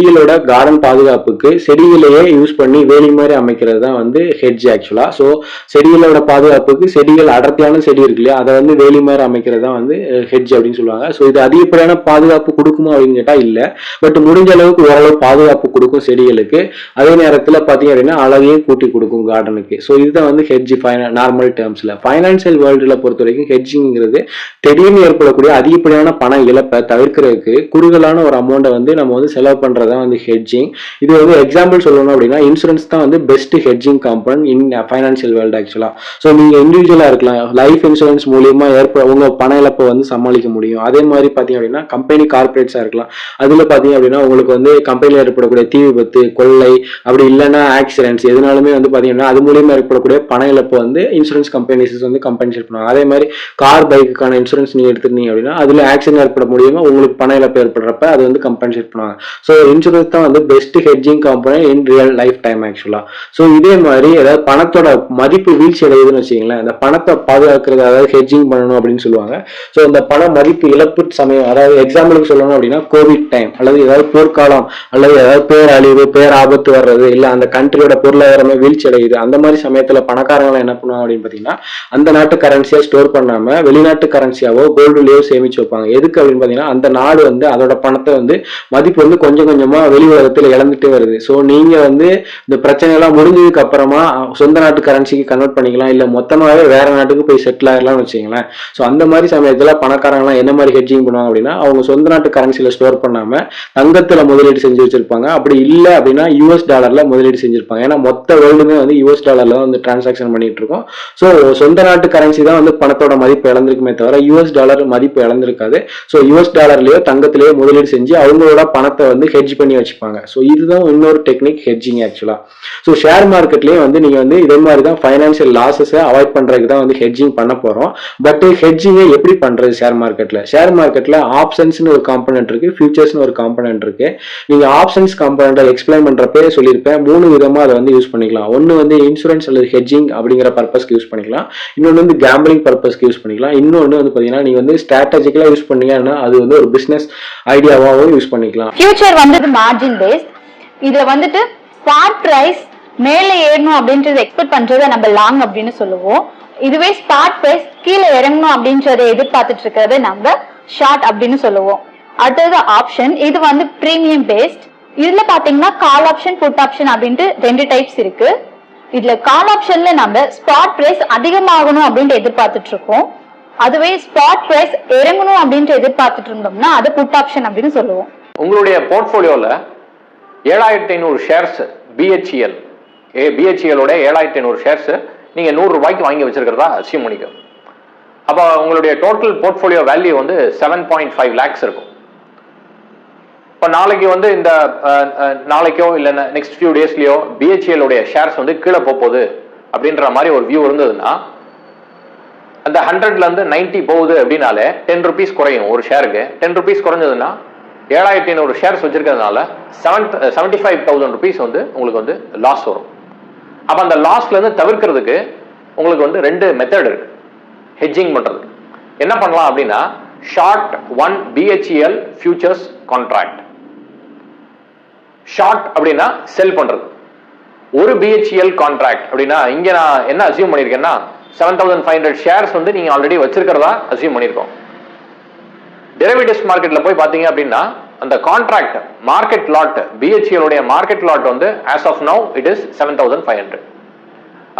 செடிகளோட garden பாதுகாப்புக்கு செடிகளையே use பண்ணி வேலி மாதிரி அமைக்கிறது தான் வந்து ஹெட்ஜ் ஆக்சுவலாக ஸோ செடிகளோட பாதுகாப்புக்கு செடிகள் அடர்த்தியான செடி இருக்கு இல்லையா அதை வந்து வேலி மாதிரி அமைக்கிறது தான் வந்து ஹெட்ஜ் அப்படின்னு சொல்லுவாங்க. ஸோ இது அதிகப்படியான பாதுகாப்பு கொடுக்குமா அப்படின்னு கேட்டால் இல்லை. பட் முடிஞ்ச அளவுக்கு ஓரளவு பாதுகாப்பு கொடுக்கும் செடிகளுக்கு. அதே நேரத்தில் பார்த்தீங்க அப்படின்னா அழகையும் கூட்டி கொடுக்கும் கார்டனுக்கு ஸோ இதுதான் வந்து ஹெட்ஜ் நார்மல் டேர்ம்ஸில் ஃபைனான்சியல் வேர்ல்டில் பொறுத்த வரைக்கும் ஹெட்ஜிங்கிறது திடீர்னு ஏற்படக்கூடிய அதிகப்படியான பண இழப்பை தவிர்க்கிறதுக்கு குறுகலான ஒரு அமௌண்ட்டை வந்து நம்ம வந்து செலவு பண்றதா வந்து ஹெட்ஜிங் இது வந்து எக்ஸாம்பிள் சொல்லணும் அப்படின்னா இன்சூரன்ஸ் தான் வந்து best hedging company in financial world ஆக்சுவலாக ஸோ நீங்கள் இண்டிவிஜுவலாக இருக்கலாம். லைஃப் இன்சூரன்ஸ் மூலியமா ஏற்ப உங்கள் பண இழப்பை வந்து சமாளிக்க முடியும். அதே மாதிரி பார்த்தீங்க அப்படின்னா கம்பெனி கார்பரேட்ஸாக இருக்கலாம். அதில் பார்த்தீங்க அப்படின்னா உங்களுக்கு வந்து கம்பெனியில் ஏற்படக்கூடிய தீ விபத்து கொள்ளை அப்படி இல்லைன்னா ஆக்சிடென்ட்ஸ் எதுனாலுமே வந்து பார்த்தீங்கன்னா அது மூலியமா ஏற்படக்கூடிய பண இழப்பு வந்து இன்சூரன்ஸ் கம்பெனிஸ் வந்து கம்பென்சேட் பண்ணுவாங்க. அதே மாதிரி கார் பைக்குக்கான இன்சூரன்ஸ் நீங்கள் எடுத்துருந்தீங்க அப்படின்னா அதில் ஆக்சிடென்ட் ஏற்பட முடியுமா உங்களுக்கு பண இழப்பு ஏற்படுறப்ப அது வந்து கம்பென்சேட் பண்ணுவாங்க. ஸோ இன்சூரன்ஸ் தான் வந்து best hedging company in real life time ஆக்சுவலா ஸோ இதே மாதிரி ஏதாவது பணத்தோட மதிப்பு வீழ்ச்சி அடையுதுன்னு வச்சுங்களேன் அந்த பணத்தை பாதுகாக்கிறது அதாவது ஹெட்ஜிங் பண்ணணும் அப்படின்னு சொல்லுவாங்க. ஸோ இந்த பண மதிப்பு இழப்பு சமயம் அதாவது எக்ஸாம்பிளுக்கு சொல்லணும் அப்படின்னா கோவிட் டைம் அல்லது ஏதாவது போர்க்காலம் அல்லது ஏதாவது பேரழிவு பேராபத்து வர்றது இல்லை அந்த கண்ட்ரியோட பொருளாதாரமே வீழ்ச்சி அடையுது அந்த மாதிரி சமயத்தில் பணக்காரங்களை என்ன பண்ணுவாங்க அப்படின்னு பார்த்தீங்கன்னா அந்த நாட்டு கரன்சியா ஸ்டோர் பண்ணாம வெளிநாட்டு கரன்சியாவோ கோல்டுலேயோ சேமிச்சு வைப்பாங்க. எதுக்கு அப்படின்னு பார்த்தீங்கன்னா அந்த நாடு வந்து அதோட பணத்தை வந்து மதிப்பு வந்து கொஞ்சம் கொஞ்சம் வெளி உலகத்துல இழந்துட்டே வருது. ஸோ நீங்க வந்து இந்த பிரச்சனை எல்லாம் முடிஞ்சதுக்கு அப்புறமா சொந்த நாட்டு கரன்சிக்கு கன்வெர்ட் பண்ணிக்கலாம். இல்ல மொத்தமாவே வேற நாட்டுக்கு போய் செட்டில் ஆயிடலாம்னு வச்சுங்களேன் ஸோ அந்த மாதிரி சமயத்துல பணக்காரங்களாம் என்ன மாதிரி ஹெட்ஜிங் பண்ணுவாங்க அப்படின்னா அவங்க சொந்த நாட்டு கரன்சில ஸ்டோர் பண்ணாம தங்கத்துல முதலீடு செஞ்சு வச்சிருப்பாங்க. அப்படி இல்ல அப்படின்னா யூஎஸ் டாலர்ல முதலீடு செஞ்சிருப்பாங்க. ஏன்னா மொத்த வேர்ல்டுமே வந்து யூஎஸ் டாலர்ல தான் வந்து டிரான்சாக்ஷன் பண்ணிட்டு இருக்கோம். ஸோ சொந்த நாட்டு கரன்சி தான் வந்து பணத்தோட மதிப்பு இழந்திருக்குமே தவிர யூஎஸ் டாலர் மதிப்பு இழந்திருக்காது. ஸோ யூஎஸ் டாலர்லயோ தங்கத்திலேயோ முதலீடு செஞ்சு அவங்களோட பணத்தை வந்து ஹெட்ஜ் பண்ணி வச்சுப்பாங்க. ஸோ இதுதான் இன்னொரு technique hedging actually so share மார்க்கெட்லயே வந்து நீங்க வந்து இதே மாதிரி தான் ஃபைனான்சியல் லாஸஸை அவாய்ட் பண்றதுக்கு தான் வந்து ஹெட்ஜிங் பண்ண போறோம். பட் ஹெட்ஜிங்கை எப்படி பண்றது ஷேர் மார்க்கெட்ல ஷேர் மார்க்கெட்ல ஆப்ஷன்ஸ்னு ஒரு காம்பனன்ட் இருக்கு ஃபியூச்சர்ஸ்னு ஒரு காம்பனன்ட் இருக்கு. நீங்க ஆப்ஷன்ஸ் காம்பனண்ட்டை எக்ஸ்பிளைன் பண்ணுறப்பே சொல்லியிருப்பேன். மூணு விதமா அதை வந்து யூஸ் பண்ணிக்கலாம். ஒன்னு வந்து இன்சூரன்ஸ் அல்லது ஹெட்ஜிங் அப்படிங்கிற பர்பஸ்க்கு யூஸ் பண்ணிக்கலாம். இன்னொன்று வந்து கேம்பிளிங் பர்பஸ்க்கு யூஸ் பண்ணிக்கலாம். இன்னொன்று வந்து பார்த்தீங்கன்னா நீங்கள் வந்து ஸ்ட்ராட்டஜிக்கலாக யூஸ் பண்ணீங்கன்னா அது வந்து ஒரு பிஸ்னஸ் ஐடியாவாகவும் யூஸ் பண்ணிக்கலாம். ஃபியூச்சர் வந்து மார்ஜின் பேஸ்ட் இதுல வந்துட்டு ஸ்பாட் பிரைஸ் மேலே ஏறணும் அப்படின்றத எக்ஸ்பெக்ட் பண்றத நம்ம லாங் அப்படின்னு சொல்லுவோம். இதுவே ஸ்பாட் பிரைஸ் கீழே இறங்கணும் அப்படின்றத எதிர்பார்த்துட்டு இருக்கிறத நம்ம ஷார்ட் அப்படின்னு சொல்லுவோம். அடுத்தது ஆப்ஷன் இது வந்து ப்ரீமியம் பேஸ்ட் இதுல பாத்தீங்கன்னா கால் ஆப்ஷன் புட் ஆப்ஷன் அப்படின்ட்டு ரெண்டு டைப்ஸ் இருக்கு. இதுல கால் ஆப்ஷன்ல நம்ம ஸ்பாட் பிரைஸ் அதிகமாகணும் அப்படின்ட்டு எதிர்பார்த்துட்டு இருக்கோம். அதுவே ஸ்பாட் பிரைஸ் இறங்கணும் அப்படின்ட்டு எதிர்பார்த்துட்டு இருந்தோம்னா அது புட் ஆப்ஷன் அப்படின்னு சொல்லுவோம். உங்களுடைய போர்ட்ஃபோலியோவில் ஏழாயிரத்தி ஐநூறு ஷேர்ஸ் பிஹெச்இஎல் ஏ பிஹெச்இஎலோட ஏழாயிரத்தி ஐநூறு ஷேர்ஸ் நீங்கள் நூறுரூபாய்க்கு வாங்கி வச்சிருக்கிறதா அசியம் பண்ணிக்கும் அப்போ உங்களுடைய டோட்டல் போர்ட்ஃபோலியோ வேல்யூ வந்து செவன் பாயிண்ட் ஃபைவ் லேக்ஸ் இருக்கும். இப்போ நாளைக்கு வந்து இந்த நாளைக்கோ இல்லை நெக்ஸ்ட் ஃபியூ டேஸ்லேயோ பிஹெச்இஎலுடைய ஷேர்ஸ் வந்து கீழே போகுது அப்படின்ற மாதிரி ஒரு வியூ இருந்ததுன்னா அந்த ஹண்ட்ரட்லேருந்து நைன்ட்டி போகுது அப்படின்னாலே டென் ருபீஸ் குறையும் ஒரு ஷேருக்கு டென் ருபீஸ் குறைஞ்சதுன்னா ஏழாயிரத்தி ஐநூறு shares வச்சிருக்கிறதுனால seven seventy five thousand rupees வந்து உங்களுக்கு வந்து லாஸ் வரும். அப்போ அந்த லாஸ்லேருந்து தவிர்க்கிறதுக்கு உங்களுக்கு வந்து ரெண்டு மெத்தட் இருக்கு. ஹெட்ஜிங் பண்ணுறது என்ன பண்ணலாம் அப்படின்னா short one BHEL futures contract short அப்படின்னா செல் பண்ணுறது ஒரு பிஹெச்இஎல் கான்ட்ராக்ட் அப்படின்னா இங்கே நான் என்ன அசியூம் பண்ணியிருக்கேன்னா seven thousand five hundred shares வந்து நீங்கள் ஆல்ரெடி வச்சிருக்கிறதா அசியூம் பண்ணியிருக்கோம். டெரிவேட்டிவ்ஸ் மார்க்கெட்டில் போய் பார்த்தீங்க அப்படின்னா அந்த கான்ட்ராக்ட் மார்க்கெட் லாட் பிஹெச்எல் உடைய மார்க்கெட் லாட் வந்து as of now it is seven thousand five hundred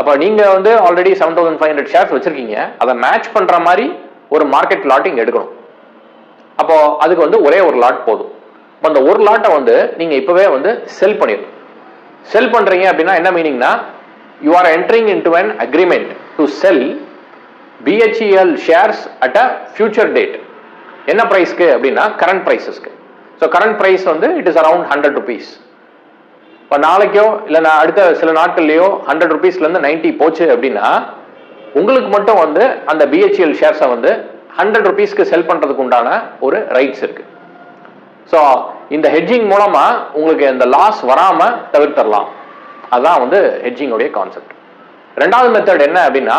அப்போ நீங்கள் வந்து already seven thousand five hundred shares வச்சிருக்கீங்க. அதை மேட்ச் பண்ணுற மாதிரி ஒரு மார்க்கெட் லாட் இங்கே எடுக்கணும். அப்போ அதுக்கு வந்து ஒரே ஒரு லாட் போதும். அந்த ஒரு லாட்டை வந்து நீங்க இப்பவே வந்து செல் பண்ணிடணும். செல் பண்றீங்க அப்படின்னா என்ன மீனிங்னா you are entering into an agreement to sell BHEL shares at a future date என்ன ப்ரைஸ்க்கு அப்படின்னா கரண்ட் ப்ரைஸஸ்க்கு ஸோ கரண்ட் ப்ரைஸ் வந்து it is around hundred rupees இப்போ நாளைக்கோ இல்லை நான் அடுத்த சில நாட்கள்லையோ ஹண்ட்ரட் ருபீஸ்லேருந்து நைன்ட்டி போச்சு அப்படின்னா உங்களுக்கு மட்டும் வந்து அந்த பிஹெச்எல் ஷேர்ஸை வந்து ஹண்ட்ரட் ருபீஸ்க்கு செல் பண்ணுறதுக்கு உண்டான ஒரு ரைட்ஸ் இருக்கு. ஸோ இந்த ஹெட்ஜிங் மூலமாக உங்களுக்கு இந்த லாஸ் வராமல் தவிர்த்தரலாம். அதுதான் வந்து ஹெட்ஜிங்கோடைய கான்செப்ட் ரெண்டாவது மெத்தட் என்ன அப்படின்னா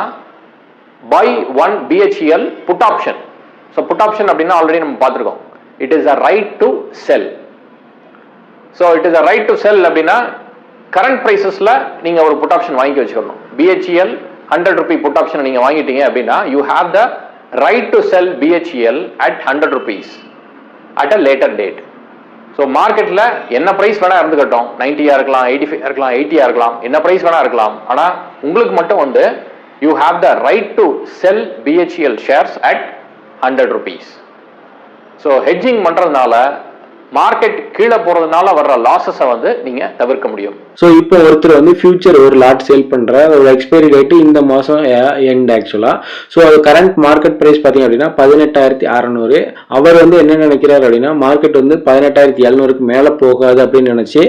buy one BHEL put option so put option அப்படின்னா ஆல்ரெடி நம்ம பார்த்துருக்கோம். It is a right to sell so it is a right to sell அப்படின்னா கரண்ட் ப்ரைஸஸில் நீங்கள் ஒரு புட் ஆப்ஷன் வாங்கி வச்சுக்கணும். BHEL hundred rupee put option நீங்கள் வாங்கிட்டீங்க அப்படின்னா you have the right to sell BHEL at hundred rupees at a later date so மார்க்கெட்டில் என்ன ப்ரைஸ் வேணால் இருந்துக்கட்டும். நைன்ட்டியாக இருக்கலாம் எயிட்டி ஃபைவ் இருக்கலாம் எயிட்டியாக இருக்கலாம். என்ன ப்ரைஸ் வேணா இருக்கலாம். ஆனால் உங்களுக்கு மட்டும் வந்து you have the right to sell BHEL shares at hundred rupees so hedging பண்ணுறதுனால மார்க்கெட் கீழே போறதுனால வர்ற லாசஸை வந்து நீங்க தவிர்க்க முடியும். ஸோ இப்போ ஒருத்தர் வந்து ஃபியூச்சர் ஒரு லாட் சேல் பண்ற ஒரு எக்ஸ்பைரி டேட் இந்த மாசம் எண்ட் ஆக்சுவலா ஸோ அது கரண்ட் மார்க்கெட் பிரைஸ் பார்த்தீங்க அப்படின்னா பதினெட்டாயிரத்தி அறநூறு. அவர் வந்து என்ன நினைக்கிறார் அப்படின்னா மார்க்கெட் வந்து பதினெட்டாயிரத்தி எழுநூறுக்கு மேலே போகாது அப்படின்னு நினைச்சு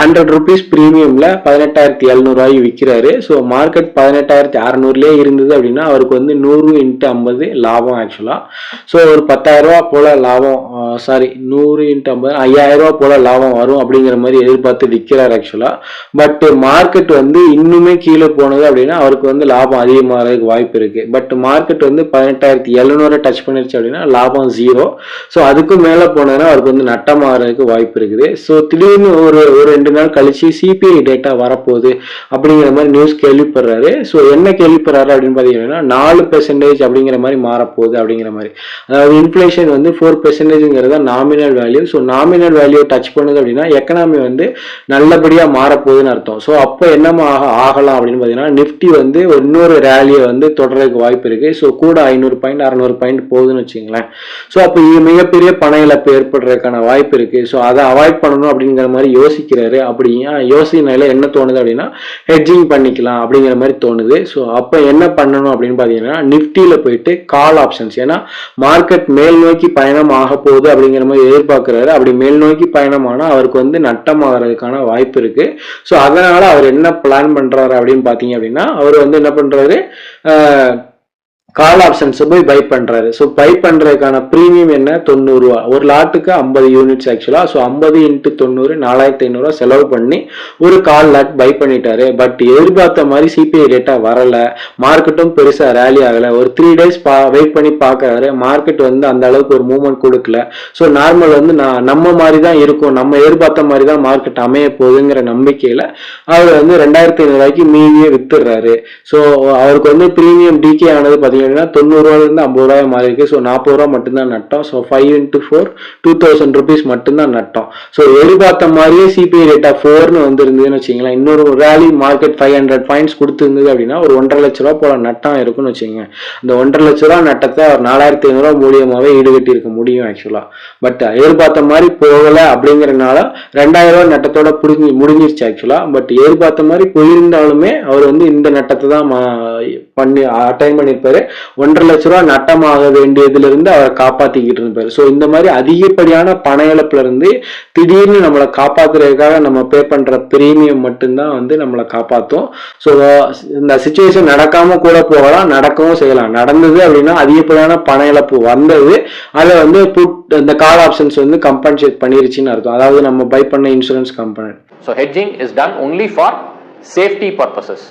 ஹண்ட்ரட் ருபீஸ் ப்ரீமியம்ல பதினெட்டாயிரத்தி எழுநூறுவாய் விற்கிறாரு ஸோ மார்க்கெட் பதினெட்டாயிரத்தி அறநூறுலேயே இருந்தது அப்படின்னா அவருக்கு வந்து நூறு இன்ட்டு ஐம்பது லாபம் ஆக்சுவலா ஸோ ஒரு பத்தாயிரம் ரூபா போல லாபம் சாரி நூறு இன்ட்டு ஐம்பது ஐயாயிரம் ரூபா போல லாபம் வரும் அப்படிங்கிற மாதிரி எதிர்பார்த்து விற்கிறார் ஆக்சுவலா பட் மார்க்கெட் வந்து இன்னுமே கீழே போனது அப்படின்னா அவருக்கு வந்து லாபம் அதிகமாகிறதுக்கு வாய்ப்பு இருக்கு. பட் மார்க்கெட் வந்து பதினெட்டாயிரத்தி எழுநூறு டச் பண்ணிருச்சு அப்படின்னா லாபம் ஜீரோ ஸோ அதுக்கும் மேலே போனதுன்னா அவருக்கு வந்து நட்டமாகறதுக்கு வாய்ப்பு இருக்குது. ஸோ திடீர்னு ஒரு ஒரு ரெண்டு நாள் கழிச்சு சிபிஐ டேட்டா வரப்போகுது அப்படிங்கிற மாதிரி நியூஸ் கேள்விப்படுறாரு. ஸோ என்ன கேள்விப்படுறாரு அப்படின்னு பார்த்தீங்கன்னா நாலு பெர்சன்டேஜ் அப்படிங்கிற மாதிரி மாறப்போகுது அப்படிங்கிற மாதிரி. அதாவது இன்ஃப்ளேஷன் வந்து four பெர்சன்டேஜ்ங்கிறது nominal value so nominal value touch பண்ணுது அப்படின்னா எக்கனாமி வந்து நல்லபடியாக மாறப்போகுதுன்னு அர்த்தம். ஸோ அப்போ என்னமா ஆக ஆகலாம் அப்படின்னு பார்த்தீங்கன்னா நிஃப்டி வந்து இன்னொரு ரேலியை வந்து தொடர்றதுக்கு வாய்ப்பு இருக்குது ஸோ கூட ஐநூறு பாயிண்ட் அறநூறு பாயிண்ட் போகுதுன்னு வச்சுங்களேன் ஸோ அப்போ இது மிகப்பெரிய பண இழப்பு ஏற்படுறதுக்கான வாய்ப்பு இருக்குது ஸோ அதை அவாய்ட் பண்ணணும் அப்படிங்கிற மாதிரி யோசிக்கிறாரு. அப்படிங்க யோசினால என்ன தோணுது அப்படின்னா ஹெட்ஜிங் பண்ணிக்கலாம் அப்படிங்கிற மாதிரி தோணுது. ஸோ அப்போ என்ன பண்ணணும் அப்படின்னு பார்த்தீங்கன்னா நிஃப்டியில் போயிட்டு கால் ஆப்ஷன்ஸ் ஏன்னா மார்க்கெட் மேல் நோக்கி பயணம் ஆக போகுது அப்படிங்கிற மாதிரி எதிர்பார்க்குறாரு. அப்படி மேல் நோக்கி பயணமானால் அவருக்கு வந்து நட்டம் ஆகிறதுக்கான வாய்ப்பு இருக்குது ஸோ அதனால் அவர் என்ன பிளான் பண்ணுறாரு அப்படின்னு பார்த்தீங்க அப்படின்னா அவர் வந்து என்ன பண்ணுறாரு கால் ஆப்ஷன்ஸ் போய் பை பண்றாரு. ஸோ பை பண்றதுக்கான ப்ரீமியம் என்ன? தொண்ணூறுரூவா ஒரு லாட்டுக்கு ஐம்பது யூனிட்ஸ் ஆக்சுவலாக ஸோ ஐம்பது இன்ட்டு தொண்ணூறு நாலாயிரத்தி ஐநூறுரூவா செலவு பண்ணி ஒரு கால் லாட் பை பண்ணிட்டாரு. பட் எதிர்பார்த்த மாதிரி சிபிஐ டேட்டா வரல. மார்க்கெட்டும் பெருசா ரேலி ஆகல. ஒரு த்ரீ டேஸ் பா வெயிட் பண்ணி பார்க்கறாரு. மார்க்கெட் வந்து அந்த அளவுக்கு ஒரு மூவ்மெண்ட் கொடுக்கல. ஸோ நார்மல் வந்து நான் நம்ம மாதிரி தான் இருக்கும். நம்ம எதிர்பார்த்த மாதிரி தான் மார்க்கெட் அமைய போகுதுங்கிற நம்பிக்கையில அவர் வந்து ரெண்டாயிரத்தி ஐநூறுவாய்க்கு மீதியே வித்துடுறாரு. ஸோ அவருக்கு வந்து ப்ரீமியம் டிகே ஆனது பார்த்தீங்கன்னா தொண்ணூறு ரூபாயிலிருந்து ஐம்பது ரூபாய் மாறி இருக்கு ஸோ நாற்பது ரூபா மட்டும்தான் நட்டம். So five into four two thousand rupees மட்டும்தான் நட்டம். ஸோ எதிர்பார்த்த மாதிரியே சிபிஐ ரேட்டா ஃபோர்னு வந்துருந்ததுன்னு வச்சுங்களேன் இன்னொரு rally market five hundred points கொடுத்துருந்தது அப்படின்னா ஒரு ஒன்றரை லட்ச ரூபா போல நட்டம் இருக்குன்னு வச்சுங்க அந்த ஒன்றரை லட்ச ரூபா நட்டத்தை ஒரு நாலாயிரத்தி ஐநூறுரூவா மூலியமாகவே ஈடுகட்டி இருக்க முடியும் ஆக்சுவலாக பட் எதிர்பார்த்த மாதிரி போகலை அப்படிங்கிறனால ரெண்டாயிரம் நட்டத்தோட புடிஞ்சு முடிஞ்சிருச்சு ஆக்சுவலாக பட் எதிர்பார்த்த மாதிரி போயிருந்தாலுமே அவர் வந்து இந்த நட்டத்தை தான் மா- பண்ணி அட்டைன் பண்ணியிருப்பாரு. ஒன்றரை லட்ச ரூபா நட்டமாக வேண்டியதுல இருந்து அவர் காப்பாத்திக்கிட்டு இருப்பாரு ஸோ இந்த மாதிரி அதிகப்படியான பண இழப்புல இருந்து திடீர்னு நம்மளை காப்பாத்துறதுக்காக நம்ம பே பண்ற பிரீமியம் மட்டும்தான் வந்து நம்மளை காப்பாத்தும். ஸோ இந்த சுச்சுவேஷன் நடக்காம கூட போகலாம் நடக்கவும் செய்யலாம். நடந்தது அப்படின்னா அதிகப்படியான பண இழப்பு வந்தது. அதை வந்து புட் இந்த கால் ஆப்ஷன்ஸ் வந்து கம்பன்சேட் பண்ணிருச்சுன்னு அர்த்தம். அதாவது நம்ம பை பண்ண insurance company so hedging is done only for safety purposes